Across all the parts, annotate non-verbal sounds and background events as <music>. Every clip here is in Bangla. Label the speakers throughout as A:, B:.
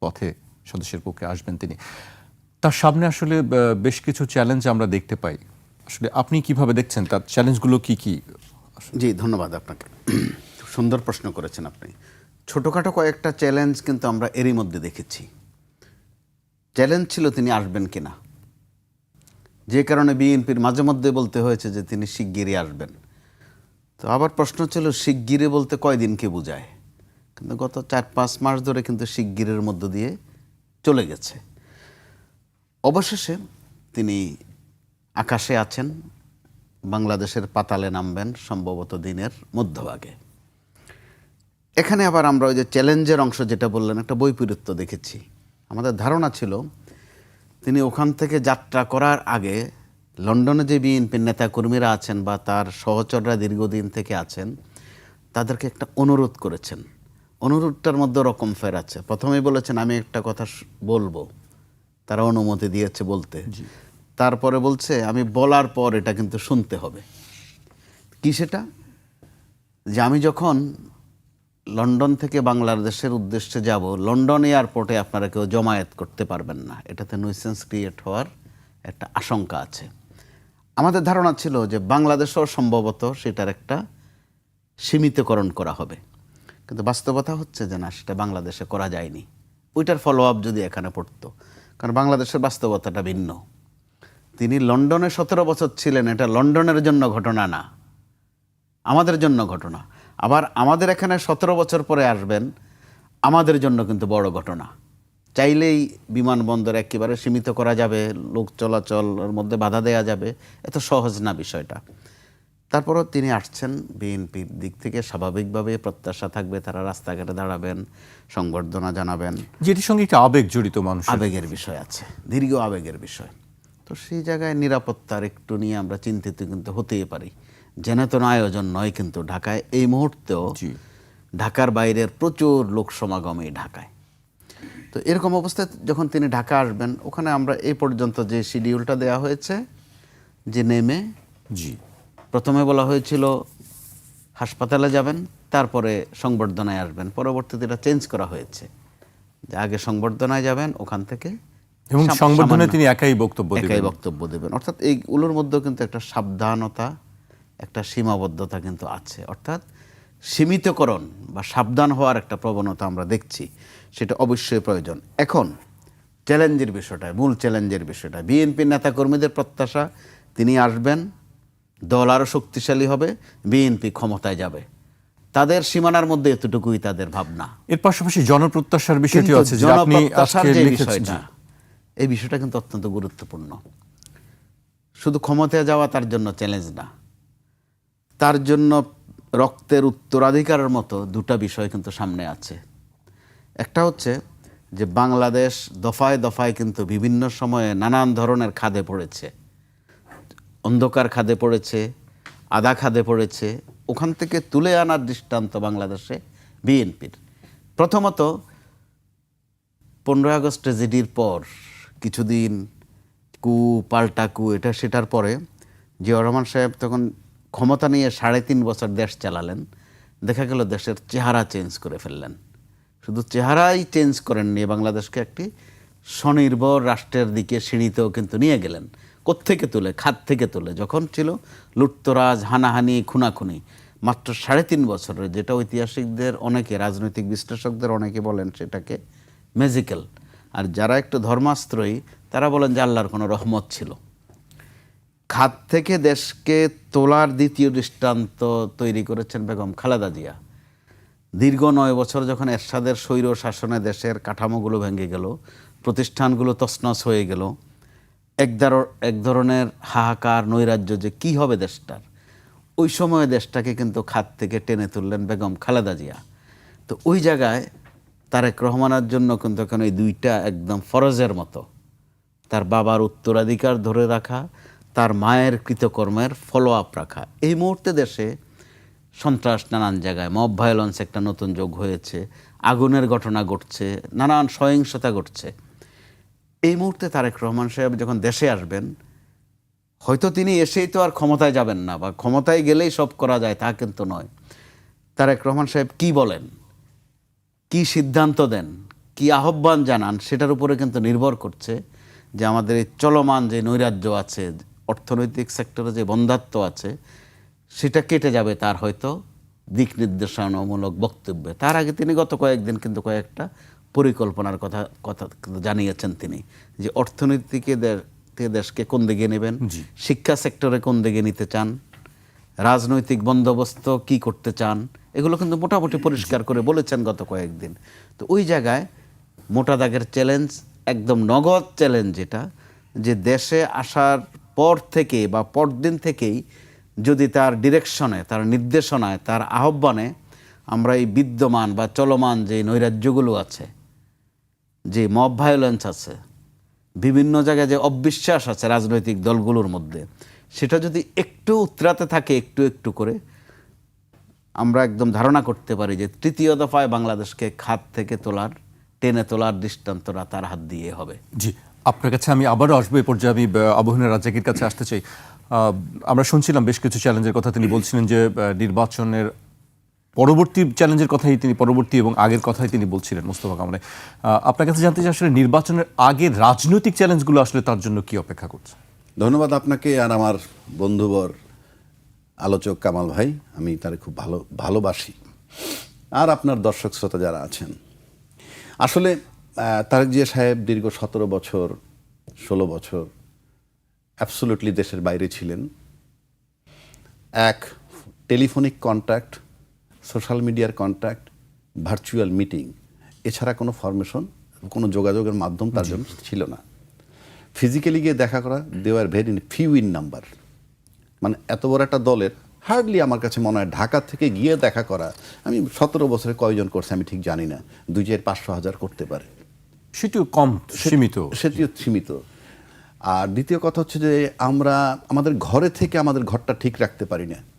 A: পথে সদস্যের পক্ষে আসবেন তিনি। তার সামনে আসলে বেশ কিছু চ্যালেঞ্জ আমরা দেখতে পাই। আসলে আপনি কীভাবে দেখছেন? তার চ্যালেঞ্জগুলো কি কি?
B: জি, ধন্যবাদ আপনাকে। সুন্দর প্রশ্ন করেছেন আপনি। ছোটোখাটো কয়েকটা চ্যালেঞ্জ কিন্তু আমরা এরই মধ্যে দেখেছি। চ্যালেঞ্জ ছিল তিনি আসবেন কিনা। যে কারণে বিএনপির মাঝে মধ্যে বলতে হয়েছে যে তিনি শিগগিরই আসবেন। তো আবার প্রশ্ন ছিল শিগগিরে বলতে কয়দিনকে বোঝায়? কিন্তু গত চার পাঁচ মাস ধরে কিন্তু শিগগিরের মধ্য দিয়ে চলে গেছে। অবশেষে তিনি আকাশে আছেন, বাংলাদেশের পাতালে নামবেন সম্ভবত দিনের মধ্যভাগে। এখানে আবার আমরা ওই যে চ্যালেঞ্জের অংশ যেটা বললেন, একটা বৈপরীত্য দেখেছি। আমাদের ধারণা ছিল, তিনি ওখান থেকে যাত্রা করার আগে লন্ডনে যে বিএনপির নেতাকর্মীরা আছেন বা তার সহচররা দীর্ঘদিন থেকে আছেন, তাদেরকে একটা অনুরোধ করেছেন। অনুরোধটার মধ্যে রকম ফের আছে। প্রথমেই বলেছেন আমি একটা কথা বলব। তারা অনুমতি দিয়েছে বলতে। তারপরে বলছে আমি বলার পর এটা কিন্তু শুনতে হবে। কি সেটা? যে আমি যখন লন্ডন থেকে বাংলাদেশের উদ্দেশ্যে যাব লন্ডন এয়ারপোর্টে আপনারা কেউ জমায়েত করতে পারবেন না। এটাতে নুইসেন্স ক্রিয়েট হওয়ার একটা আশঙ্কা আছে। আমাদের ধারণা ছিল যে বাংলাদেশেও সম্ভবত সেটার একটা সীমিতকরণ করা হবে। কিন্তু বাস্তবতা হচ্ছে যে না, সেটা বাংলাদেশে করা যায়নি। ওইটার ফলো আপ যদি এখানে পড়তো। কারণ বাংলাদেশের বাস্তবতাটা ভিন্ন। তিনি লন্ডনে সতেরো বছর ছিলেন, এটা লন্ডনের জন্য ঘটনা না। আমাদের জন্য ঘটনা। আবার আমাদের এখানে সতেরো বছর পরে আসবেন, আমাদের জন্য কিন্তু বড় ঘটনা। চাইলেই বিমানবন্দর একেবারে সীমিত করা যাবে, লোক চলাচলের মধ্যে বাধা দেওয়া যাবে। এত সহজ না বিষয়টা। তারপরও তিনি আসছেন বিএনপির দিক থেকে। স্বাভাবিকভাবে প্রত্যাশা থাকবে তারা রাস্তাঘাটে দাঁড়াবেন সংবর্ধনা জানাবেন।
A: যেটির সঙ্গে একটা আবেগ জড়িত মানুষ।
B: আবেগের বিষয় আছে দীর্ঘ আবেগের বিষয়। তো সেই জায়গায় নিরাপত্তার একটু নিয়ে আমরা চিন্তিত কিন্তু হতেই পারি। জেনেতন আয়োজন নয় কিন্তু ঢাকায়। এই মুহূর্তেও ঢাকার বাইরের প্রচুর লোক সমাগম এই ঢাকায়। তো এরকম অবস্থায় যখন তিনি ঢাকা আসবেন ওখানে আমরা এই পর্যন্ত যে শিডিউলটা দেওয়া হয়েছে যে নেমে
A: জি।
B: প্রথমে বলা হয়েছিল হাসপাতালে যাবেন তারপরে সংবর্ধনায় আসবেন। পরবর্তীতে এটা চেঞ্জ করা হয়েছে যে আগে সংবর্ধনায় যাবেন ওখান থেকে
A: এবং সংবর্ধনায় তিনি একাই বক্তব্য
B: একাই বক্তব্য দেবেন। অর্থাৎ এইগুলোর মধ্যেও কিন্তু একটা সাবধানতা একটা সীমাবদ্ধতা কিন্তু আছে। অর্থাৎ সীমিতকরণ বা সাবধান হওয়ার একটা প্রবণতা আমরা দেখছি সেটা অবশ্যই প্রয়োজন। এখন চ্যালেঞ্জের বিষয়টা মূল চ্যালেঞ্জের বিষয়টা বিএনপির নেতাকর্মীদের প্রত্যাশা তিনি আসবেন দল আরও শক্তিশালী হবে বিএনপি ক্ষমতায় যাবে। তাদের সীমানার মধ্যে এতটুকুই তাদের ভাবনা।
A: এর পাশাপাশি জনপ্রত্যাশার বিষয়টি আছে
B: জনপ্রত্যাশার যে বিষয়টা এই বিষয়টা কিন্তু অত্যন্ত গুরুত্বপূর্ণ। শুধু ক্ষমতায় যাওয়া তার জন্য চ্যালেঞ্জ না। তার জন্য রক্তের উত্তরাধিকারের মতো দুটা বিষয় কিন্তু সামনে আছে। একটা হচ্ছে যে বাংলাদেশ দফায় দফায় কিন্তু বিভিন্ন সময়ে নানান ধরনের খাদে পড়েছে। অন্ধকার খাদে পড়েছে আদা খাদে পড়েছে। ওখান থেকে তুলে আনার দৃষ্টান্ত বাংলাদেশে, বিএনপির। প্রথমত, পনেরোই আগস্ট ট্রেজেডির পর, কিছুদিন কু, পাল্টা কু, এটা সেটার পরে জিয়া রহমান সাহেব তখন ক্ষমতা নিয়ে সাড়ে তিন বছর দেশ চালালেন। দেখা গেল দেশের চেহারা চেঞ্জ করে ফেললেন। শুধু চেহারাই চেঞ্জ করেননি, বাংলাদেশকে একটি স্বনির্ভর রাষ্ট্রের দিকে সিঁড়িতেও কিন্তু নিয়ে গেলেন। কোত্থেকে তোলে? খাত থেকে তোলে। যখন ছিল লুটতরাজ, হানাহানি, খুনাখুনি, মাত্র সাড়ে তিন বছরের, যেটা ঐতিহাসিকদের অনেকে, রাজনৈতিক বিশ্লেষকদের অনেকে বলেন সেটাকে ম্যাজিক্যাল আর যারা একটু ধর্মাস্ত্রয়ী তারা বলেন যে আল্লাহর কোনো রহমত ছিল। খাত থেকে দেশকে তোলার দ্বিতীয় দৃষ্টান্ত তৈরি করেছেন বেগম খালেদা জিয়া। দীর্ঘ নয় বছর যখন এরশাদের স্বৈর শাসনে দেশের কাঠামোগুলো ভেঙে গেল, প্রতিষ্ঠানগুলো তছনছ হয়ে গেল এক এক ধরনের হাহাকার, নৈরাজ্য যে কি হবে দেশটার। ওই সময়ে দেশটাকে কিন্তু খাত থেকে টেনে তুললেন বেগম খালেদা জিয়া। তো ওই জায়গায় তারেক রহমানের জন্য কিন্তু এখন এই দুইটা একদম ফরজের মতো। তার বাবার উত্তরাধিকার ধরে রাখা, তার মায়ের কৃতকর্মের ফলো আপ রাখা। এই মুহূর্তে দেশে সন্ত্রাস নানান জায়গায় মব ভায়োলেন্স একটা নতুন যোগ হয়েছে, আগুনের ঘটনা ঘটছে, নানান সহিংসতা ঘটছে। এই মুহূর্তে তারেক রহমান সাহেব যখন দেশে আসবেন, হয়তো তিনি এসেই তো আর ক্ষমতায় যাবেন না, বা ক্ষমতায় গেলেই সব করা যায়, তা কিন্তু নয়। তারেক রহমান সাহেব কি বলেন? কি সিদ্ধান্ত দেন? কি আহ্বান জানান? সেটার উপরে কিন্তু নির্ভর করছে যে আমাদের এই চলমান যে নৈরাজ্য আছে, অর্থনৈতিক সেক্টরে যে বন্ধাত্ব আছে, সেটা কেটে যাবে তার হয়তো দিক নির্দেশনামূলক বক্তব্যে। তার আগে তিনি গত কয়েকদিন কিন্তু কয়েকটা পরিকল্পনার কথা কথা জানিয়েছেন তিনি যে অর্থনীতিকে দেশকে কোন দিকে নেবেন শিক্ষা সেক্টরে কোন দিকে নিতে চান রাজনৈতিক বন্দোবস্ত কি করতে চান এগুলো কিন্তু মোটামুটি পরিষ্কার করে বলেছেন গত কয়েকদিন। তো ওই জায়গায় মোটা দাগের চ্যালেঞ্জ একদম নগদ চ্যালেঞ্জ যেটা যে দেশে আসার পর থেকে বা পরদিন থেকেই যদি তার ডিরেকশনে তার নির্দেশনায় তার আহ্বানে আমরা এই বিদ্যমান বা চলমান যে নৈরাজ্যগুলো আছে যে মব ভায়োলেন্স আছে, বিভিন্ন জায়গায় যে অবিশ্বাস আছে রাজনৈতিক দলগুলোর মধ্যে, সেটা যদি একটু উতরাতে থাকে, একটু একটু করে, আমরা একদম ধারণা করতে পারি যে তৃতীয় দফায় বাংলাদেশকে খাত থেকে তোলার, টেনে তোলার দৃষ্টান্তরা তার হাত দিয়ে হবে।
A: জি, আপনার কাছে আমি আবারও আসব এই পর্যায়ে আমি আবহাওয়া রাজ্জাকির কাছে আসতে চাই। আমরা শুনছিলাম বেশ কিছু চ্যালেঞ্জের কথা, তিনি বলছিলেন যে নির্বাচনের পরবর্তী চ্যালেঞ্জের কথাই তিনি পরবর্তী এবং আগের কথাই তিনি বলছিলেন মোস্তফা কামালে। আপনার কাছে জানতে চাই আসলে নির্বাচনের আগে রাজনৈতিক চ্যালেঞ্জগুলো আসলে তার জন্য কি অপেক্ষা করছে?
C: ধন্যবাদ আপনাকে আর আমার বন্ধুবর আলোচক কামাল ভাই, আমি তার খুব ভালো, ভালোবাসি। আর আপনার দর্শক শ্রোতা যারা আছেন, আসলে তারেক জিয়া সাহেব দীর্ঘ সতেরো বছর, ষোলো বছর অ্যাবসোলুটলি দেশের বাইরে ছিলেন। এক টেলিফোনিক কন্ট্যাক্ট সোশ্যাল মিডিয়ার কন্ট্যাক্ট ভার্চুয়াল মিটিং এছাড়া কোনো ফরমেশন কোনো যোগাযোগের মাধ্যম তার জন্য ছিল না। ফিজিক্যালি গিয়ে দেখা করা they are very few in number মানে এত বড় একটা দলের হার্ডলি আমার কাছে মনে হয় ঢাকা থেকে গিয়ে দেখা করা আমি সতেরো বছরে কয়জন করছে আমি ঠিক জানি না দুই চার পাঁচশো হাজার করতে পারে।
A: সেটিও কম সীমিত।
C: সেটিও সীমিত। আর দ্বিতীয় কথা হচ্ছে যে আমরা আমাদের ঘরে থেকে আমাদের ঘরটা ঠিক রাখতে পারি না।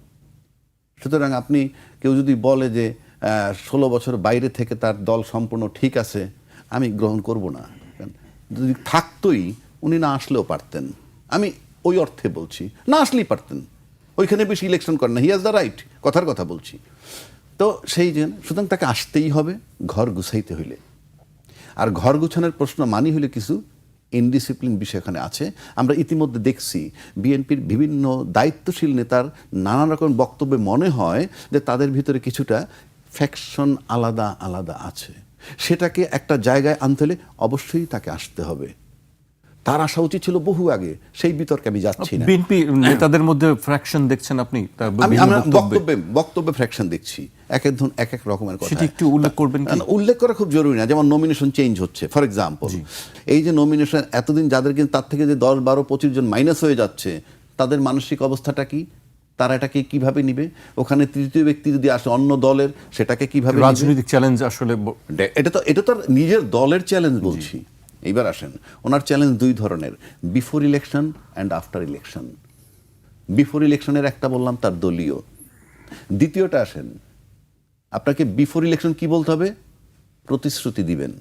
C: সুতরাং আপনি কেউ যদি বলে যে ষোলো বছর বাইরে থেকে তার দল সম্পূর্ণ ঠিক আছে, আমি গ্রহণ করব না। যদি থাকতোই উনি না আসলেও পারতেন। আমি ওই অর্থে বলছি, না আসলেই পারতেন। ওইখানে বেশি ইলেকশন করেন না হি হ্যাজ দ্য রাইট কথার কথা বলছি। তো সেই জন্য সুতরাং তাকে আসতেই হবে, ঘর গুছাইতে হইলে। আর ঘর গুছানোর প্রশ্ন মানি হইলে কিছু ইনডিসিপ্লিন বিষয় এখানে আছে। আমরা ইতিমধ্যে দেখছি বিএনপির বিভিন্ন দায়িত্বশীল নেতার নানা রকম বক্তব্যে মনে হয় যে তাদের ভিতরে কিছুটা ফ্যাকশন আলাদা আলাদা আছে। সেটাকে একটা জায়গায় আনতে হলে অবশ্যই তাকে আসতে হবে। তার আসা উচিত ছিল বহু আগে সেই বিতর্কে আমি যাচ্ছি না।
A: বিএনপি নেতাদের মধ্যে ফ্র্যাকশন দেখছেন আপনি। বক্তব্যে।
C: বক্তব্যে ফ্র্যাকশন দেখছি। এক এক ধরুন এক এক রকমের কথা।
A: একটু উল্লেখ করবেন
C: উল্লেখ করা খুব জরুরি না যেমন নমিনেশন চেঞ্জ হচ্ছে ফর এক্সাম্পল এই যে নমিনেশন এতদিন যাদের কিন্তু তার থেকে যে দশ বারো পঁচিশ জন মাইনাস হয়ে যাচ্ছে তাদের মানসিক অবস্থাটা কি? তারা এটাকে কীভাবে নিবে? ওখানে তৃতীয় ব্যক্তি যদি আসে অন্য দলের সেটাকে কীভাবে
A: রাজনৈতিক চ্যালেঞ্জ আসলে
C: এটা তো এটা তো আর নিজের দলের চ্যালেঞ্জ বলছি। এইবার আসেন ওনার চ্যালেঞ্জ দুই ধরনের before election and after election before ইলেকশনের একটা বললাম তার দলীয়। দ্বিতীয়টা আসেন আপনাকে বিফোর ইলেকশন কি বলতে হবে? প্রতিশ্রুতি দিবেন।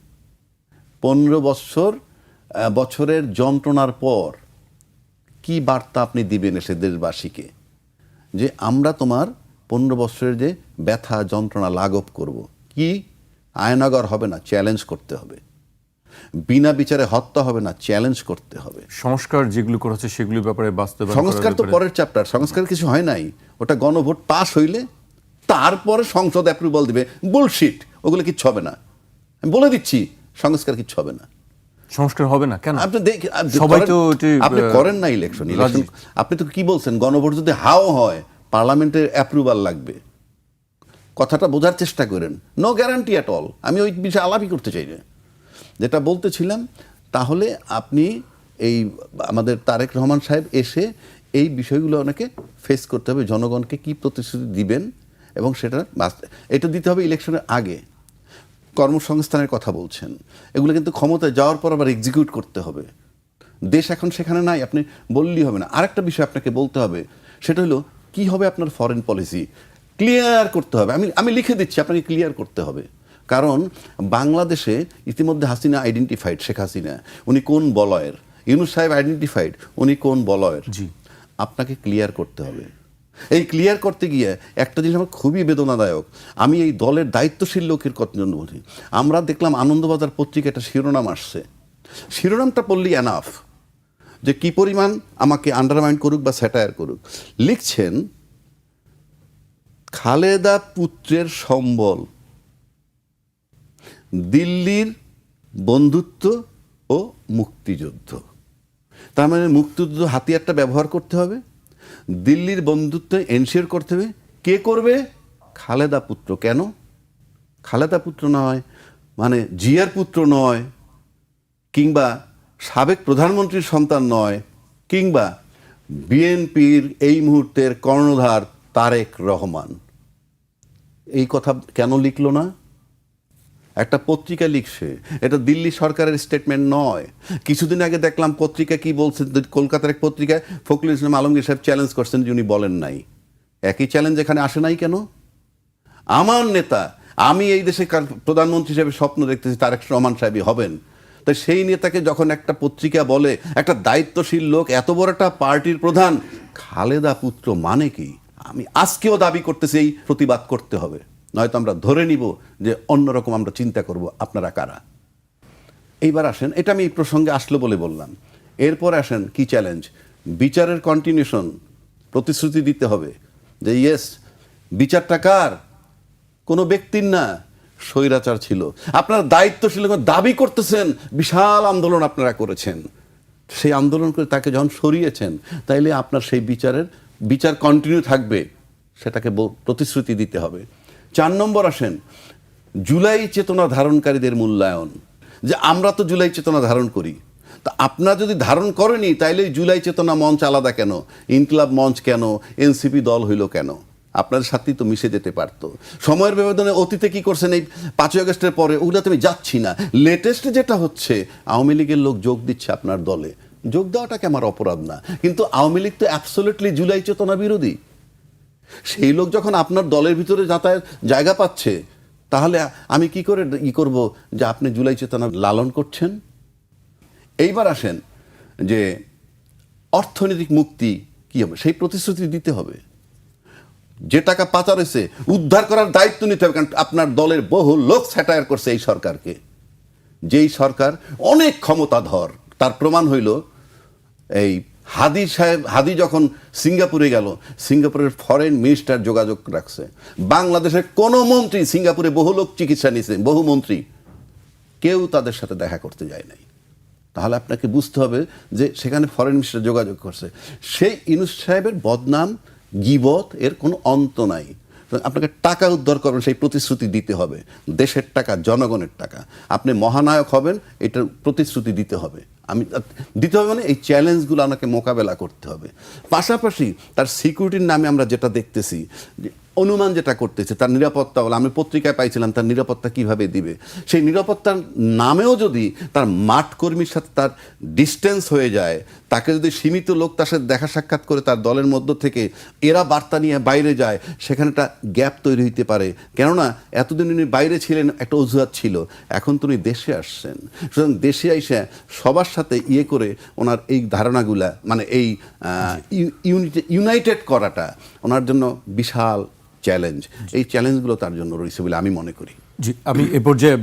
C: পনেরো বছর বছরের যন্ত্রণার পর কি বার্তা আপনি দিবেন এসে দেশবাসীকে? যে আমরা তোমার পনেরো বছরের যে ব্যথা যন্ত্রণা লাঘব করব। কি? আয়নাগর হবে না চ্যালেঞ্জ করতে হবে। বিনা বিচারে হত্যা হবে না চ্যালেঞ্জ করতে হবে।
A: সংস্কার যেগুলো করা হচ্ছে সেগুলোর ব্যাপারে করার
C: সংস্কার তো পরের চ্যাপ্টার সংস্কার কিছু হয় নাই। ওটা গণভোট পাস হইলে তারপরে সংসদ অ্যাপ্রুভাল দিবে। বুলশিট ওগুলো কিচ্ছু হবে না। আমি বলে দিচ্ছি সংস্কার কিচ্ছু হবে না।
A: সংস্কার হবে না? কেন?
C: আপনি
A: সবাই তো
C: আপনি করেন না ইলেকশন ইলেকশন আপনি তো কি বলছেন? গণভোট যদি হাও হয় পার্লামেন্টের অ্যাপ্রুভাল লাগবে। কথাটা বোঝার চেষ্টা করেন। নো গ্যারান্টি অ্যাট অল আমি ওই বিষয়ে আলাপই করতে চাই না। যেটা বলতেছিলাম তাহলে আপনি এই আমাদের তারেক রহমান সাহেব এসে এই বিষয়গুলো অনেকে ফেস করতে হবে। জনগণকে কি প্রতিশ্রুতি দিবেন? এবং সেটা এটা দিতে হবে ইলেকশনের আগে। কর্মসংস্থানের কথা বলছেন। এগুলো কিন্তু ক্ষমতায় যাওয়ার পর আবার এক্সিকিউট করতে হবে। দেশ এখন সেখানে নাই আপনি বললেই হবে না। আরেকটা বিষয় আপনাকে বলতে হবে সেটা হলো কি হবে আপনার ফরেন পলিসি ক্লিয়ার করতে হবে। আমি আমি লিখে দিচ্ছি আপনাকে ক্লিয়ার করতে হবে। কারণ বাংলাদেশে ইতিমধ্যে হাসিনা আইডেন্টিফাইড শেখ হাসিনা। উনি কোন বলয়ের? ইউনুস সাহেব আইডেন্টিফাইড উনি কোন বলয়ের?
A: জি।
C: আপনাকে ক্লিয়ার করতে হবে। এই ক্লিয়ার করতে গিয়ে একটা জিনিস আমার খুবই বেদনাদায়ক। আমি এই দলের দায়িত্বশীল লোকের জন্য বলি। আমরা দেখলাম আনন্দবাজার পত্রিকা একটা শিরোনাম আসছে। শিরোনামটা পড়লি এনাফ যে কি পরিমাণ আমাকে আন্ডারমাইন করুক বা স্যাটায়ার করুক। লিখছেন, খালেদা পুত্রের সম্বল, দিল্লির বন্ধুত্ব ও মুক্তিযুদ্ধ। তার মানে মুক্তিযুদ্ধ হাতিয়ারটা ব্যবহার করতে হবে? দিল্লির বন্ধুত্ব এনশিওর করতে হবে। কে করবে? খালেদা পুত্র। কেন? খালেদা পুত্র নয় মানে জিয়ার পুত্র নয়, কিংবা সাবেক প্রধানমন্ত্রীর সন্তান নয়, কিংবা বিএনপির এই মুহূর্তের কর্ণধার তারেক রহমান। এই কথা কেন লিখলো না? একটা পত্রিকা লিখছে। এটা দিল্লি সরকারের স্টেটমেন্ট নয়। কিছুদিন আগে দেখলাম পত্রিকা কি বলছে কলকাতার এক পত্রিকায় ফখরুল ইসলাম আলমগীর সাহেব চ্যালেঞ্জ করছেন যে উনি বলেন নাই। একই চ্যালেঞ্জ এখানে আসে নাই কেন? আমার নেতা, আমি এই দেশে প্রধানমন্ত্রী হিসেবে স্বপ্ন দেখতেছি, তারেক রহমান সাহেবই হবেন। তাই সেই নেতাকে যখন একটা পত্রিকা বলে, একটা দায়িত্বশীল লোক, এত বড় একটা পার্টির প্রধান, খালেদা পুত্র মানে কি? আমি আজকেও দাবি করতেছি এই প্রতিবাদ করতে হবে। নয়তো আমরা ধরে নিব যে অন্যরকম আমরা চিন্তা করব, আপনারা কারা? এইবার আসেন, এটা আমি এই প্রসঙ্গে আসলো বলে বললাম। এরপর আসেন, কি চ্যালেঞ্জ বিচারের কন্টিনিউশন প্রতিশ্রুতি দিতে হবে যে ইয়েস বিচারটা কার? কোনো ব্যক্তির না, স্বৈরাচার ছিল। আপনার দায়িত্বশীল দাবি করতেছেন, বিশাল আন্দোলন আপনারা করেছেন। সেই আন্দোলন করে তাকে যখন সরিয়েছেন, তাইলে আপনার সেই বিচারের, বিচার কন্টিনিউ থাকবে, সেটাকে প্রতিশ্রুতি দিতে হবে। চার নম্বর আসেন, জুলাই চেতনা ধারণকারীদের মূল্যায়ন। যে আমরা তো জুলাই চেতনা ধারণ করি। তা আপনারা যদি ধারণ করেনি তাইলে জুলাই চেতনা মঞ্চ আলাদা কেন? ইনকলাব মঞ্চ কেন? এনসিপি দল হইল কেন? আপনাদের সাথেই তো মিশে যেতে পারতো। সময়ের ব্যবধানে অতীতে কি করছেন এই পাঁচই আগস্টের পরে? ওগুলো তুমি যাচ্ছি না। লেটেস্ট যেটা হচ্ছে, আওয়ামী লীগের লোক যোগ দিচ্ছে আপনার দলে। যোগ দেওয়াটাকে আমার অপরাধ না। কিন্তু আওয়ামী লীগ তো অ্যাবসোলিটলি জুলাই চেতনা বিরোধী। সেই লোক যখন আপনার দলের ভিতরে যাতায়াত জায়গা পাচ্ছে, তাহলে আমি কি করে ই করব যে আপনি জুলাই চেতনা লালন করছেন? এইবার আসেন যে অর্থনৈতিক মুক্তি কি হবে? সেই প্রতিশ্রুতি দিতে হবে। যে টাকা পাচার হয়েছে, উদ্ধার করার দায়িত্ব নিতে হবে, কারণ আপনার দলের বহু লোক স্যাটায়ার করছে এই সরকারকে। যেই সরকার অনেক ক্ষমতাধর, তার প্রমাণ হইল এই হাদি সাহেব, হাদি যখন সিঙ্গাপুরে গেল, সিঙ্গাপুরের ফরেন মিনিস্টার যোগাযোগ রাখছে। বাংলাদেশের কোনো মন্ত্রী সিঙ্গাপুরে বহু লোক চিকিৎসা নিয়েছে, বহু মন্ত্রী। কেউ তাদের সাথে দেখা করতে যায় নাই। তাহলে আপনাকে বুঝতে হবে যে সেখানে ফরেন মিনিস্টার যোগাযোগ করছে। সেই ইনুস সাহেবের বদনাম, গিবত, এর কোনো অন্ত নাই। আপনাকে টাকা উদ্ধার করবেন, সেই প্রতিশ্রুতি দিতে হবে। দেশের টাকা, জনগণের টাকা। আপনি মহানায়ক হবেন, এটার প্রতিশ্রুতি দিতে হবে। আমি দিতে হবে মানে এই চ্যালেঞ্জগুলো আমাকে মোকাবেলা করতে হবে। পাশাপাশি তার সিকিউরিটির নামে আমরা যেটা দেখতেছি অনুমান যেটা করতেছে, তার নিরাপত্তা হলো, আমি পত্রিকায় পাইছিলাম তার নিরাপত্তা কীভাবে দিবে? সেই নিরাপত্তার নামেও যদি তার মাঠ কর্মীর সাথে তার ডিস্টেন্স হয়ে যায় তাকে যদি সীমিত লোক তার সাথে দেখা সাক্ষাৎ করে তার দলের মধ্য থেকে এরা বার্তা নিয়ে বাইরে যায় সেখানে একটা গ্যাপ তৈরি হইতে পারে। কেননা এতদিন উনি বাইরে ছিলেন একটা অজুহাত ছিল। এখন তো উনি দেশে আসছেন। সুতরাং দেশে আইসে সবার সাথে ইয়ে করে ওনার এই ধারণাগুলা মানে এই ইউনাইটেড করাটা ওনার জন্য বিশাল চ্যালেঞ্জ। এই চ্যালেঞ্জগুলো তার জন্য রয়েছে বলে আমি মনে করি।
A: জি আমি এ পর্যায়ে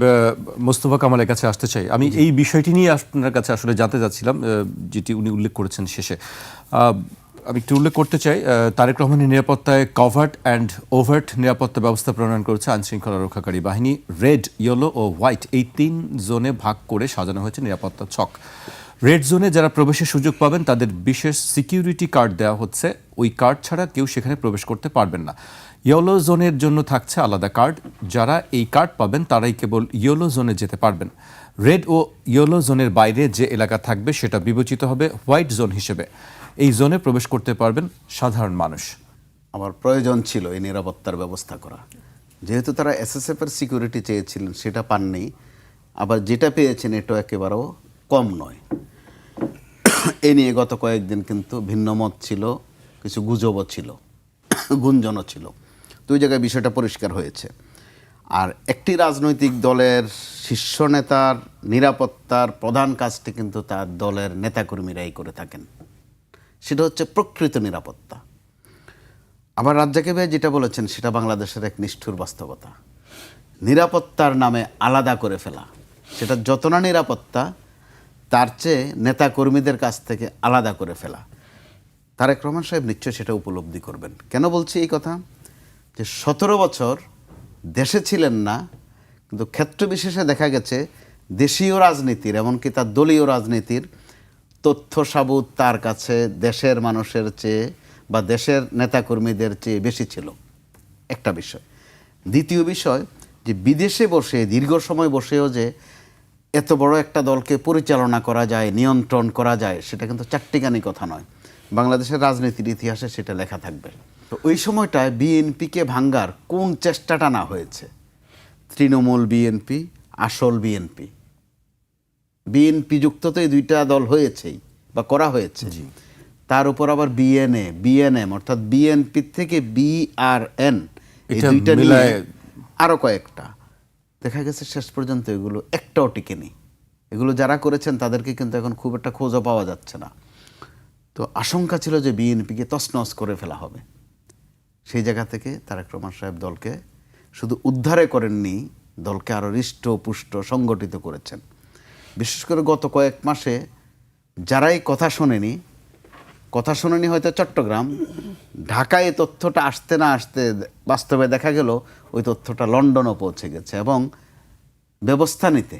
A: মোস্তফা কামালের কাছে আসতে চাই। আমি এই বিষয়টি নিয়ে আপনার কাছে আসলে জানতে চাচ্ছিলাম যেটি উনি উল্লেখ করেছেন শেষে। আমি একটু উল্লেখ করতে চাই তারেক রহমানের নিরাপত্তায় কভার্ট অ্যান্ড ওভার্ট নিরাপত্তা ব্যবস্থা প্রণয়ন করেছে আইন শৃঙ্খলা রক্ষাকারী বাহিনী রেড ইয়েলো ও হোয়াইট। এই তিন জোনে ভাগ করে সাজানো হয়েছে নিরাপত্তা ছক। রেড জোনে যারা প্রবেশের সুযোগ পাবেন তাদের বিশেষ সিকিউরিটি কার্ড দেওয়া হচ্ছে। ওই কার্ড ছাড়া কেউ সেখানে প্রবেশ করতে পারবেন না। ইয়েলো জোনের জন্য থাকছে আলাদা কার্ড। যারা এই কার্ড পাবেন, তারাই কেবল ইয়েলো জোনে যেতে পারবেন। রেড ও ইয়েলো জোনের বাইরে যে এলাকা থাকবে, সেটা বিবেচিত হবে হোয়াইট জোন হিসেবে। এই জোনে প্রবেশ করতে পারবেন সাধারণ মানুষ।
B: আমার প্রয়োজন ছিল এই নিরাপত্তার ব্যবস্থা করা। যেহেতু তারা এসএসএফ এর সিকিউরিটি চেয়েছিলেন, সেটা পাননি। আবার যেটা পেয়েছেন এটা একেবারেও কম নয়। এ নিয়ে গত কয়েকদিন কিন্তু ভিন্ন মত ছিল, কিছু গুজবও ছিল, গুঞ্জনও ছিল। দুই জায়গায় বিষয়টা পরিষ্কার হয়েছে। আর একটি রাজনৈতিক দলের শীর্ষ নেতার নিরাপত্তার প্রধান কাজটি কিন্তু তার দলের নেতাকর্মীরাই করে থাকেন। সেটা হচ্ছে প্রকৃত নিরাপত্তা। আবার রাজ্জাকে ভাই যেটা বলেছেন, সেটা বাংলাদেশের এক নিষ্ঠুর বাস্তবতা। নিরাপত্তার নামে আলাদা করে ফেলা। সেটা যত না নিরাপত্তা, তার চেয়ে নেতাকর্মীদের কাছ থেকে আলাদা করে ফেলা। তারেক রহমান সাহেব নিশ্চয় সেটা উপলব্ধি করবেন। কেন বলছি এই কথা? যে সতেরো বছর দেশে ছিলেন না, কিন্তু ক্ষেত্র বিশেষে দেখা গেছে দেশীয় রাজনীতির, এমনকি তার দলীয় রাজনীতির তথ্য সাবুত তার কাছে দেশের মানুষের চেয়ে বা দেশের নেতাকর্মীদের চেয়ে বেশি ছিল। একটা বিষয়। দ্বিতীয় বিষয় যে বিদেশে বসে, দীর্ঘ সময় বসেও যে এত বড় একটা দলকে পরিচালনা করা যায়, নিয়ন্ত্রণ করা যায়, সেটা কিন্তু চারটিখানি কথা নয়। বাংলাদেশের রাজনীতির ইতিহাসে সেটা লেখা থাকবে। তো ওই সময়টায় বিএনপিকে ভাঙ্গার কোন চেষ্টাটা না হয়েছে? তৃণমূল বিএনপি আসল বিএনপি। বিএনপি যুক্ত তো এই দুইটা দল হয়েছেই বা করা হয়েছে। তার উপর আবার বিএনএ বিএনএম অর্থাৎ বিএনপি থেকে বিআরএন এই দুইটা
A: মিলায়-
B: আরও কয়েকটা। দেখা গেছে শেষ পর্যন্ত এগুলো একটাও টিকেনি। এগুলো যারা করেছেন তাদেরকে কিন্তু এখন খুব একটা খোঁজও পাওয়া যাচ্ছে না। তো আশঙ্কা ছিল যে বিএনপিকে তছনছ করে ফেলা হবে। সেই জায়গা থেকে তারেক রহমান সাহেব দলকে শুধু উদ্ধারে করেননি, দলকে আরও হৃষ্ট, পুষ্ট, সংগঠিত করেছেন। বিশেষ করে গত কয়েক মাসে যারাই কথা শোনেনি কথা শোনেনি হয়তো চট্টগ্রাম, ঢাকায় তথ্যটা আসতে না আসতে বাস্তবে দেখা গেল, ওই তথ্যটা লন্ডনও পৌঁছে গেছে এবং ব্যবস্থা নিতে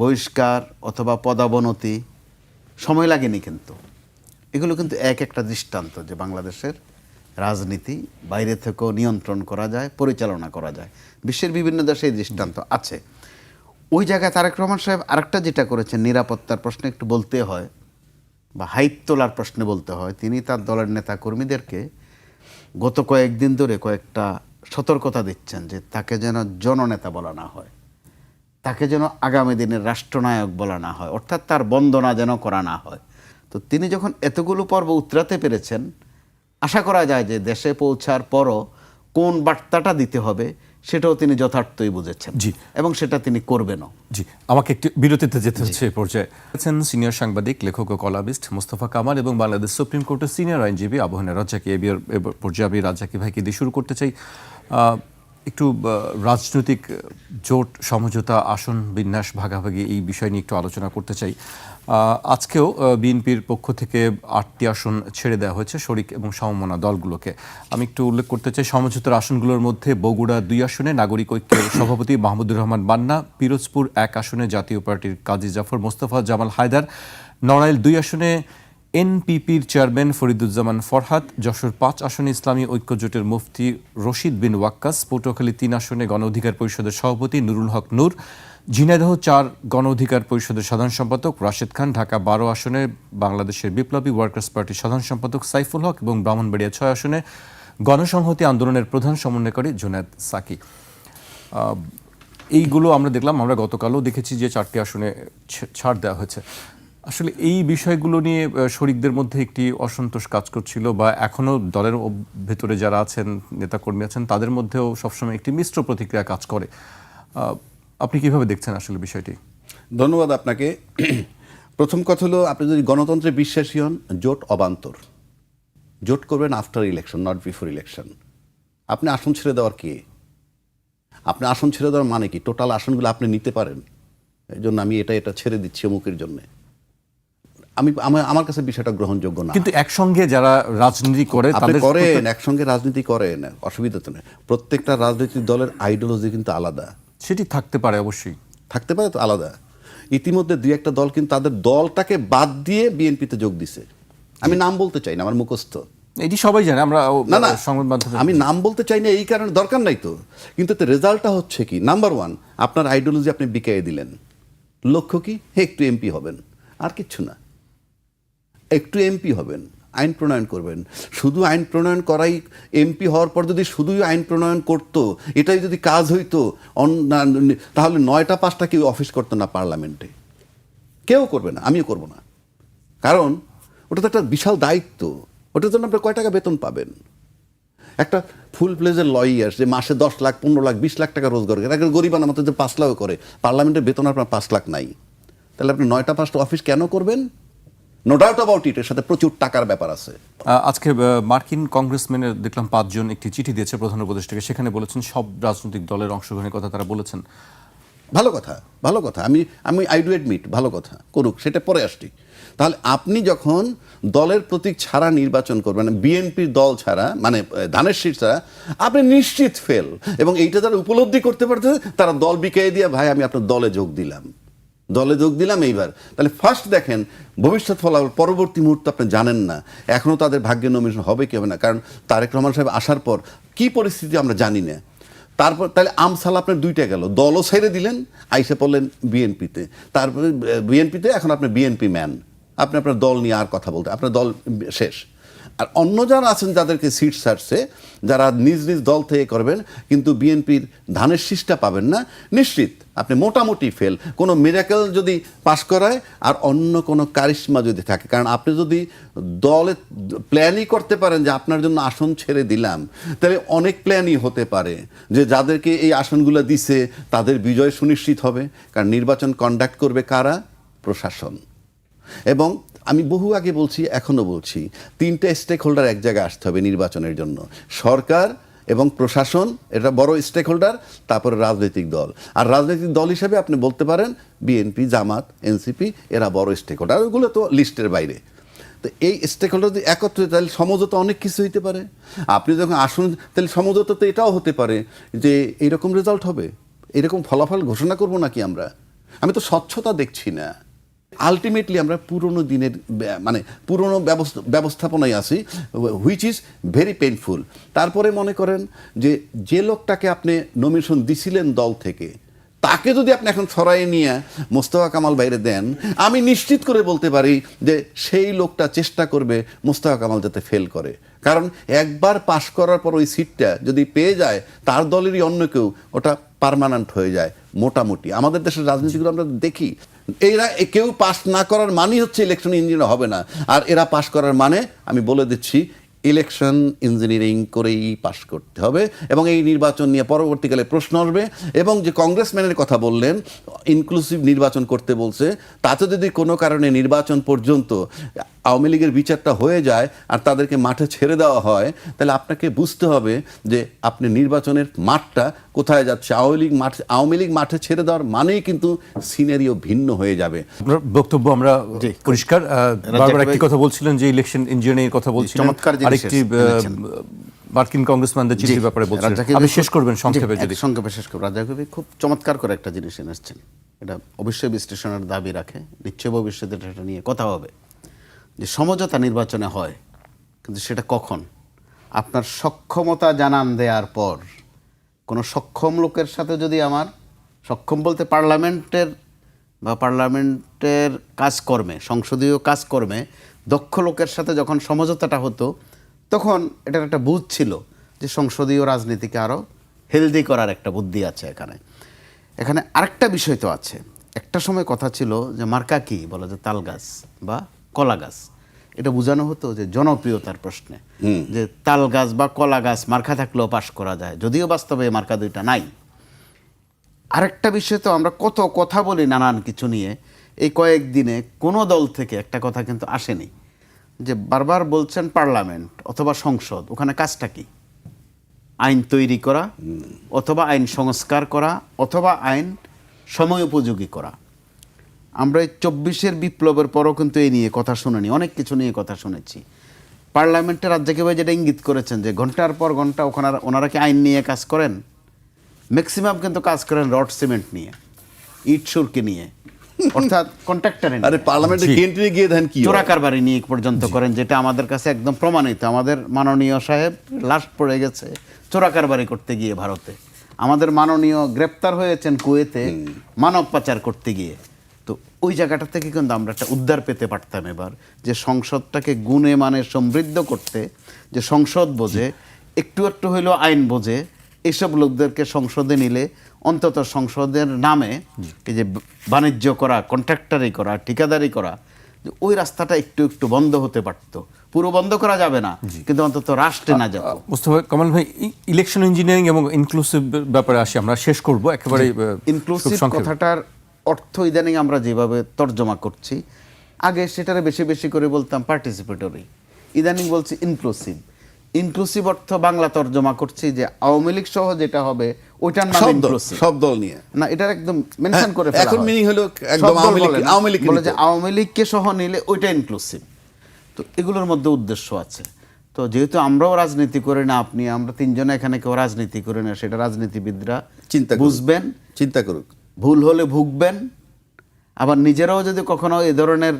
B: বহিষ্কার অথবা পদাবনতি সময় লাগেনি কিন্তু। এগুলো কিন্তু এক একটা দৃষ্টান্ত যে বাংলাদেশের রাজনীতি, বাইরে থেকেও নিয়ন্ত্রণ করা যায়, পরিচালনা করা যায়। বিশ্বের বিভিন্ন দেশে এই দৃষ্টান্ত আছে। ওই জায়গায় তারেক রহমান সাহেব আরেকটা যেটা করেছেন, নিরাপত্তার প্রশ্নে একটু বলতে হয়, বা হাইপ তোলার প্রশ্নে বলতে হয়, তিনি তার দলের নেতা কর্মীদেরকে গত কয়েকদিন ধরে কয়েকটা সতর্কতা দিচ্ছেন যে তাকে যেন জননেতা বলা না হয়, তাকে যেন আগামী দিনের রাষ্ট্রনায়ক বলা না হয়, অর্থাৎ তার বন্দনা যেন করা না হয়। তো তিনি যখন এতগুলো পর্ব উতরাতে পেরেছেন আশা করা যায় যে দেশে পৌঁছার পরও কোন বার্তাটা দিতে হবে সেটাও তিনি যথার্থই বুঝেছেন।
A: জি।
B: এবং সেটা তিনি করবেনও।
A: জি আমাকে একটু বিরতিতে যেতে হচ্ছে এই পর্যায়ে। আছেন সিনিয়র সাংবাদিক লেখক ও কলাবিস্ট মোস্তফা কামাল এবং বাংলাদেশ সুপ্রিম কোর্টের সিনিয়র আইনজীবী আবহানের রাজ্জাকি। এ বিয়ের এ পর্যায়ে আমি রাজ্জাকি ভাইকে দিয়ে শুরু করতে চাই। একটু রাজনৈতিক জোট সমঝোতা আসন বিন্যাস ভাগাভাগি এই বিষয় নিয়ে একটু আলোচনা করতে চাই। আজকেও বিএনপির পক্ষ থেকে আটটি আসন ছেড়ে দেওয়া হয়েছে শরিক এবং সমমনা দলগুলোকে। আমি একটু উল্লেখ করতে চাই, সমঝোতার আসনগুলোর মধ্যে বগুড়া দুই আসনে নাগরিক ঐক্যের সভাপতি মাহমুদুর রহমান বান্না, পিরোজপুর এক আসনে জাতীয় পার্টির কাজী জাফর মোস্তফা জামাল হায়দার, নড়াইল দুই আসনে এনপিপির চেয়ারম্যান ফরিদুজ্জামান ফরহাদ, যশোর পাঁচ আসনে ইসলামী ঐক্যজোটের মুফতি রশিদ বিন ওয়াক্কাস, পটুয়াখালী তিন আসনে গণ অধিকার পরিষদের সভাপতি নুরুল হক নূর ঝিনাইদহ চার গণ অধিকার পরিষদের সাধারণ সম্পাদক রাশেদ খান ঢাকা বারো আসনে বাংলাদেশের বিপ্লবী ওয়ার্কার্স পার্টির সাধারণ সম্পাদক সাইফুল হক এবং ব্রাহ্মণবাড়িয়া ছয় আসনে গণসংহতি আন্দোলনের প্রধান সমন্বয়কারী জুনায়দ সাকি এইগুলো আমরা দেখলাম, আমরা গতকালও দেখেছি যে চারটি আসনে ছাড় দেওয়া হয়েছে। আসলে এই বিষয়গুলো নিয়ে শরিকদের মধ্যে একটি অসন্তোষ কাজ করছিল বা এখনও দলের ভেতরে যারা আছেন, নেতাকর্মী আছেন, তাদের মধ্যেও সবসময় একটি মিশ্র প্রতিক্রিয়া কাজ করে। আপনি কীভাবে দেখছেন আসলে বিষয়টি?
C: ধন্যবাদ আপনাকে। <clears throat> প্রথম কথা হলো আপনি যদি গণতন্ত্রে বিশ্বাসী হন জোট অবান্তর। জোট করবেন after election not before election আপনি আসন ছেড়ে দেওয়ার কে? আপনি আসন ছেড়ে দেওয়ার মানে কি? টোটাল আসনগুলো আপনি নিতে পারেন। এই জন্য আমি এটা এটা ছেড়ে দিচ্ছি অমুকের জন্য। আমি আমার আমার কাছে বিষয়টা গ্রহণযোগ্য না।
A: কিন্তু একসঙ্গে যারা রাজনীতি করে
C: আপনি
A: তাদের
C: করেন একসঙ্গে রাজনীতি করেন অসুবিধা তো নেই। প্রত্যেকটা রাজনৈতিক দলের আইডিওলজি কিন্তু আলাদা।
A: সেটি থাকতে পারে অবশ্যই।
C: থাকতে পারে তো আলাদা। ইতিমধ্যে দুই একটা দল কিন্তু তাদের দলটাকে বাদ দিয়ে বিএনপিতে যোগ দিছে। আমি নাম বলতে চাই না আমার মুখস্থ।
A: এটি সবাই জানে আমরা
C: না না
A: সংবাদ মাধ্যমে
C: আমি নাম বলতে চাই না এই কারণে দরকার নাই তো। কিন্তু এতে রেজাল্টটা হচ্ছে কি? নাম্বার ওয়ান আপনার আইডিওলজি আপনি বিকায়ে দিলেন। লক্ষ্য কি? একটু এমপি হবেন। আর কিচ্ছু না। একটু এমপি হবেন। আইন প্রণয়ন করবেন। শুধু আইন প্রণয়ন করাই এমপি হওয়ার পর যদি শুধুই আইন প্রণয়ন করতো, এটাই যদি কাজ হইতো তাহলে নয়টা, পাঁচটা কেউ অফিস করতো না পার্লামেন্টে। কেউ করবে না, আমিও করব না। কারণ ওটা তো একটা বিশাল দায়িত্ব। ওটার জন্য আপনার কয় টাকা বেতন পাবেন? একটা ফুল প্লেজের লয়ার যে মাসে দশ লাখ, পনেরো লাখ, বিশ লাখ টাকা রোজগার করে একটা গরিবান আমাদের যে পাঁচ লাখ করে, পার্লামেন্টের বেতন আপনার পাঁচ লাখ নাই। তাহলে আপনি নয়টা, পাঁচটা অফিস কেন করবেন? নো ডাউট অ্যাবাউট ইট এর সাথে প্রচুর টাকার ব্যাপার আছে।
A: আজকে মার্কিন কংগ্রেসম্যানের দেখলাম পাঁচজন একটি চিঠি দিয়েছে প্রধান উপদেষ্টাকে। সেখানে বলেছেন সব রাজনৈতিক দলের অংশগ্রহণের কথা তারা বলেছেন।
C: ভালো কথা ভালো কথা। আমি আমি আই ডু এডমিট ভালো কথা। করুক সেটা পরে আসছি। তাহলে আপনি যখন দলের প্রতীক ছাড়া নির্বাচন করবেন বিএনপির দল ছাড়া মানে ধানের শীষ ছাড়া আপনি নিশ্চিত ফেল। এবং এইটা যারা উপলব্ধি করতে পারতে তারা দল বিকাই দিয়ে ভাই আমি আপনার দলে যোগ দিলাম। দলে যোগ দিলাম এইবার। তাহলে ফার্স্ট দেখেন, ভবিষ্যৎ ফলাফল পরবর্তী মুহূর্তে আপনি জানেন না। এখনও তাদের ভাগ্যে নমিনেশন হবে কি হবে না। কারণ তারেক রহমান সাহেব আসার পর কি পরিস্থিতি আমরা জানি না। তারপর তাহলে আমসাল আপনার দুইটা গেল। দলও ছেড়ে দিলেন, আইসে পড়লেন বিএনপিতে তারপরে বিএনপিতে এখন আপনি বিএনপি ম্যান আপনি আপনার দল নিয়ে আর কথা বলতে আপনার দল শেষ। আর অন্য যারা আছেন যাদেরকে সিট ছাড়ছে, যারা নিজ নিজ দল থেকে করবেন, কিন্তু বিএনপির ধানের শীষটা পাবেন না, নিশ্চিত আপনি মোটামুটি ফেল কোনো মিরাকেল যদি পাশ করায়, আর অন্য কোনো কারিশ্মা যদি থাকে। কারণ আপনি যদি দলে প্ল্যানই করতে পারেন যে আপনার জন্য আসন ছেড়ে দিলাম, তাহলে অনেক প্ল্যানই হতে পারে যে যাদেরকে এই আসনগুলো দিছে, তাদের বিজয় সুনিশ্চিত হবে। কারণ নির্বাচন কন্ডাক্ট করবে কারা? প্রশাসন। এবং আমি বহু আগে বলছি, এখনও বলছি, তিনটে স্টেক হোল্ডার এক জায়গায় আসতে হবে নির্বাচনের জন্য। সরকার এবং প্রশাসন, এটা বড় স্টেক হোল্ডার তারপরে রাজনৈতিক দল। আর রাজনৈতিক দল হিসেবে আপনি বলতে পারেন বিএনপি জামাত এনসিপি এরা বড় স্টেক হোল্ডার ওগুলো তো লিস্টের বাইরে। তো এই স্টেক হোল্ডার যদি একত্রে, তাহলে সমঝোতা অনেক কিছু হইতে পারে। আপনি যখন আসুন, তাহলে সমঝোতা তো এটাও হতে পারে যে এইরকম রেজাল্ট হবে। এরকম ফলাফল ঘোষণা করব নাকি আমরা? আমি তো স্বচ্ছতা দেখছি না। আলটিমেটলি আমরা পুরনো দিনের মানে পুরনো ব্যবস্থা, ব্যবস্থাপনায় আছি হুইচ ইজ ভেরি পেইনফুল তারপরে মনে করেন যে যে লোকটাকে আপনি নমিনেশন দিছিলেন দল থেকে, তাকে যদি আপনি এখন সরাই নিয়ে মোস্তফা কামাল বাইরে দেন, আমি নিশ্চিত করে বলতে পারি যে, সেই লোকটা চেষ্টা করবে মোস্তফা কামাল যাতে ফেল করে। কারণ একবার পাশ করার পর ওই সিটটা যদি পেয়ে যায়, তার দলেরই অন্য কেউ, ওটা পার্মানেন্ট হয়ে যায়, মোটামুটি। আমাদের দেশের রাজনীতিগুলো আমরা দেখি। এরা কেউ পাস না করার মানেই হচ্ছে ইলেকশন ইঞ্জিনিয়ার হবে না। আর এরা পাস করার মানে আমি বলে দিচ্ছি ইলেকশন ইঞ্জিনিয়ারিং করেই পাশ করতে হবে এবং এই নির্বাচন নিয়ে পরবর্তীকালে প্রশ্ন আসবে এবং যে কংগ্রেসম্যানের কথা বললেন ইনক্লুসিভ নির্বাচন করতে বলছে তাতে যদি কোনো কারণে নির্বাচন পর্যন্ত আওয়ামী লীগের বিচারটা হয়ে যায় আর তাদেরকে মাঠে ছেড়ে দেওয়া হয় তাহলে আপনাকে বুঝতে হবে যে আপনি নির্বাচনের মাঠটা কোথায় যাচ্ছে। আওয়ামী লীগ মাঠ আওয়ামী লীগ মাঠে ছেড়ে দেওয়ার মানেই কিন্তু সিনারিও ভিন্ন হয়ে যাবে।
A: আপনার বক্তব্য আমরা পরিষ্কার আহ, বারবার একটি কথা বলছিলেন যে ইলেকশন ইঞ্জিনিয়ারিং কথা বলছিলেন।
B: চমৎকার
A: আরেকটি। মার্কিন কংগ্রেসম্যানদের চিঠির ব্যাপারে আমি শেষ করবেন সংক্ষেপে যদি।
B: সংক্ষেপে শেষ করব। রাজা কবি খুব চমৎকার করে একটা জিনিস এনেছেন এটা অবশ্যই বিশ্লেষণের দাবি রাখে নিশ্চয় ভবিষ্যতে এটা নিয়ে কথা হবে। যে সমঝোতা নির্বাচনে হয় কিন্তু সেটা কখন? আপনার সক্ষমতা জানান দেওয়ার পর। কোনো সক্ষম লোকের সাথে যদি আমার সক্ষম বলতে পার্লামেন্টের বা পার্লামেন্টের কাজকর্মে সংসদীয় কাজকর্মে দক্ষ লোকের সাথে যখন সমঝোতাটা হতো তখন এটার একটা বুধ ছিল যে সংসদীয় রাজনীতিকে আরও হেলদি করার একটা বুদ্ধি আছে এখানে। এখানে আরেকটা বিষয় তো আছে। একটা সময় কথা ছিল যে মার্কা কি? বলা যে তাল গাছ বা কলা গাছ। এটা বোঝানো হতো যে জনপ্রিয়তার প্রশ্নে। যে তাল গাছ বা কলা গাছ মার্কা থাকলেও পাশ করা যায়। যদিও বাস্তবে মার্কা দুইটা নাই। আরেকটা বিষয় তো আমরা কত কথা বলি নানান কিছু নিয়ে। এই কয়েকদিনে কোনো দল থেকে একটা কথা কিন্তু আসেনি। যে বারবার বলছেন পার্লামেন্ট অথবা সংসদ, ওখানে কাজটা কি? আইন তৈরি করা, অথবা আইন সংস্কার করা, অথবা আইন সময় উপযোগী করা। আমরা এই চব্বিশের বিপ্লবের পরও কিন্তু এই নিয়ে কথা শুনিনি, অনেক কিছু নিয়ে কথা শুনেছি। পার্লামেন্টের রাজ্যকে ভাই যেটা ইঙ্গিত করেছেন যে ঘণ্টার পর ঘণ্টা ওখানে ওনারা কি আইন নিয়ে কাজ করেন? ম্যাক্সিমাম কিন্তু কাজ করেন রড সিমেন্ট নিয়ে, ইট সুরকে নিয়ে। অর্থাৎ কন্ট্রাক্টারে
C: আরে পার্লামেন্টে কেন্দ্রে গিয়ে দেন কি?
B: চোরা কারবারি নিয়ে পর্যন্ত করেন যেটা আমাদের কাছে একদম প্রমাণিত। আমাদের মাননীয় সাহেব লাশ পড়ে গেছে চোরা কারবারি করতে গিয়ে ভারতে। আমাদের মাননীয় গ্রেপ্তার হয়েছেন কুয়েতে মানব পাচার করতে গিয়ে। তো ওই জায়গাটা থেকে কিন্তু আমরা একটা উদ্ধার পেতে পারতাম এবার যে সংসদটাকে গুণে মানে সমৃদ্ধ করতে যে সংসদ বোঝে একটু একটু হইলেও আইন বোঝে এইসব লোকদেরকে সংসদে নিলে অন্তত সংসদের নামে এই যে বাণিজ্য করা কন্ট্রাক্টারি করা ঠিকাদারি করা ওই রাস্তাটা একটু একটু বন্ধ হতে পারতো। পুরো বন্ধ করা যাবে না কিন্তু অন্তত রাষ্ট্রে না যাবে।
A: মুস্তফা কামাল ভাই ইলেকশন ইঞ্জিনিয়ারিং এবং ইনক্লুসিভ ব্যাপারে আসি আমরা শেষ করব একেবারে
B: ইনক্লুসিভ কথাটার অর্থ ইদানিং আমরা যেভাবে তর্জমা করছি আগে সেটারে বেশি বেশি করে বলতাম পার্টিসিপেটরি ইদানিং বলছি ইনক্লুসিভ ইনক্লুসিভ অর্থ বাংলা তর্জমা করছি যে আওয়ামী লীগ সহ যেটা হবে ওইটার নাম ইনক্লুসিভ
C: দল নিয়ে।
B: না এটার একদম মেনশন করে
C: হ্যাঁ,
B: ফেলা
C: এখন meaning হলো একদম আওয়ামী লীগ- আওয়ামী লীগকে
B: বলে যে আওয়ামী লীগকে সহ নিলে ওইটা ইনক্লুসিভ তো এগুলোর মধ্যে উদ্দেশ্য আছে। তো যেহেতু আমরাও রাজনীতি করি না আপনি আমরা তিনজনে এখানে কেউ রাজনীতি করি না সেটা রাজনীতিবিদরা
C: চিন্তা
B: বুঝবেন।
C: চিন্তা করুক।
B: ভুল হলে ভুগবেন। আবার নিজেরাও যদি কখনো এই ধরনের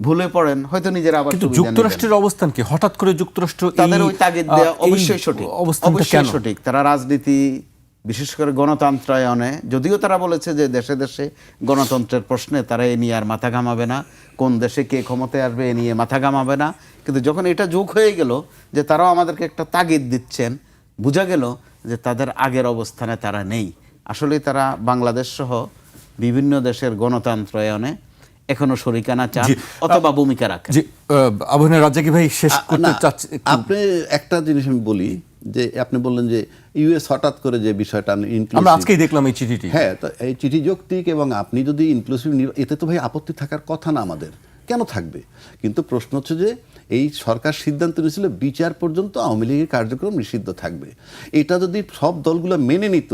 B: ভুলে পড়েন হয়তো নিজেরা আবার
A: কিন্তু যুক্তরাষ্ট্রের অবস্থান কি? হঠাৎ করে যুক্তরাষ্ট্র
B: তাদের ওই তাগিদ দেওয়া অবশ্যই সঠিক। অবশ্যই সঠিক। তারা রাজনীতি বিশেষ করে গণতন্ত্রায়নে যদিও তারা বলেছে যে দেশে দেশে গণতন্ত্রের প্রশ্নে তারা এ নিয়ে আর মাথা ঘামাবে না কোন দেশে কে ক্ষমতায় আসবে এ নিয়ে মাথা ঘামাবে না। কিন্তু যখন এটা যোগ হয়ে গেল যে তারাও আমাদেরকে একটা তাগিদ দিচ্ছেন বোঝা গেল যে তাদের আগের অবস্থানে তারা নেই। আসলে তারা বাংলাদেশ সহ বিভিন্ন দেশের গণতন্ত্রায়নে এখনও শরিকানা চান অথবা ভূমিকা রাখেন।
A: জি আবহাওয়া রাজ্জাকি ভাই শেষ করতে চাচ্ছি
C: আপনি একটা জিনিস আমি বলি যে আপনি বললেন যে ইউএস হঠাৎ করে যে বিষয়টা
A: আমরা আজকেই দেখলাম এই চিঠিটি।
C: হ্যাঁ তো এই চিঠি যৌক্তিক এবং আপনি যদি ইনক্লুসিভ এতে তো ভাই আপত্তি থাকার কথা না আমাদের। কেন থাকবে? কিন্তু প্রশ্ন হচ্ছে যে এই সরকার সিদ্ধান্ত নিয়েছিল বিচার পর্যন্ত আওয়ামী লীগের কার্যক্রম নিষিদ্ধ থাকবে। এটা যদি সব দলগুলো মেনে নিত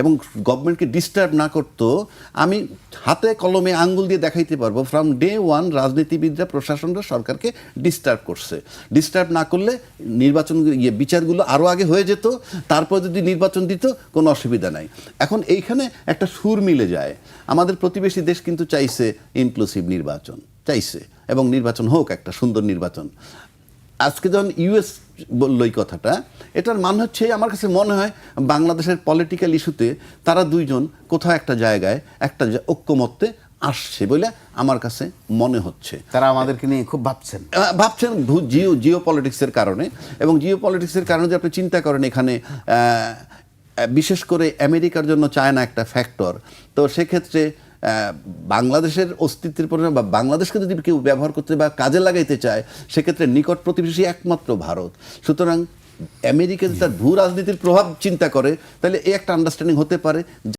C: এবং গভর্নমেন্টকে ডিস্টার্ব না করতো, আমি হাতে কলমে আঙ্গুল দিয়ে দেখাইতে পারব ফ্রম ডে ওয়ান রাজনীতিবিদরা, প্রশাসনরা সরকারকে ডিস্টার্ব করছে। ডিস্টার্ব না করলে নির্বাচন ইয়ে বিচারগুলো আরও আগে হয়ে যেত, তারপর যদি নির্বাচন দিত, কোনো অসুবিধা নাই। এখন এইখানে একটা সুর মিলে যায়। আমাদের প্রতিবেশী দেশ কিন্তু চাইছে ইনক্লুসিভ নির্বাচন। চাইছে এবং নির্বাচন হোক একটা সুন্দর নির্বাচন। আজকে যখন ইউএস বলল এই কথাটা এটার মান হচ্ছে আমার কাছে মনে হয় বাংলাদেশের পলিটিক্যাল ইস্যুতে তারা দুইজন কোথাও একটা জায়গায় একটা ঐক্যমত্যে আসছে বলে আমার কাছে মনে হচ্ছে।
B: তারা আমাদেরকে নিয়ে খুব ভাবছেন।
C: ভাবছেন জিও জিও পলিটিক্সের কারণে এবং জিও পলিটিক্সের কারণে যদি আপনি চিন্তা করেন এখানে বিশেষ করে আমেরিকার জন্য চায়না একটা ফ্যাক্টর তো সেক্ষেত্রে বাংলাদেশের অস্তিত্বের পরে বা বাংলাদেশকে যদি কেউ ব্যবহার করতে বা কাজে লাগাইতে চায়, সেক্ষেত্রে নিকট প্রতিবেশী একমাত্র ভারত। সুতরাং আমেরিকা তার ভূ রাজনীতির প্রভাব চিন্তা করে, তাহলে এই একটা আন্ডারস্ট্যান্ডিং হতে পারে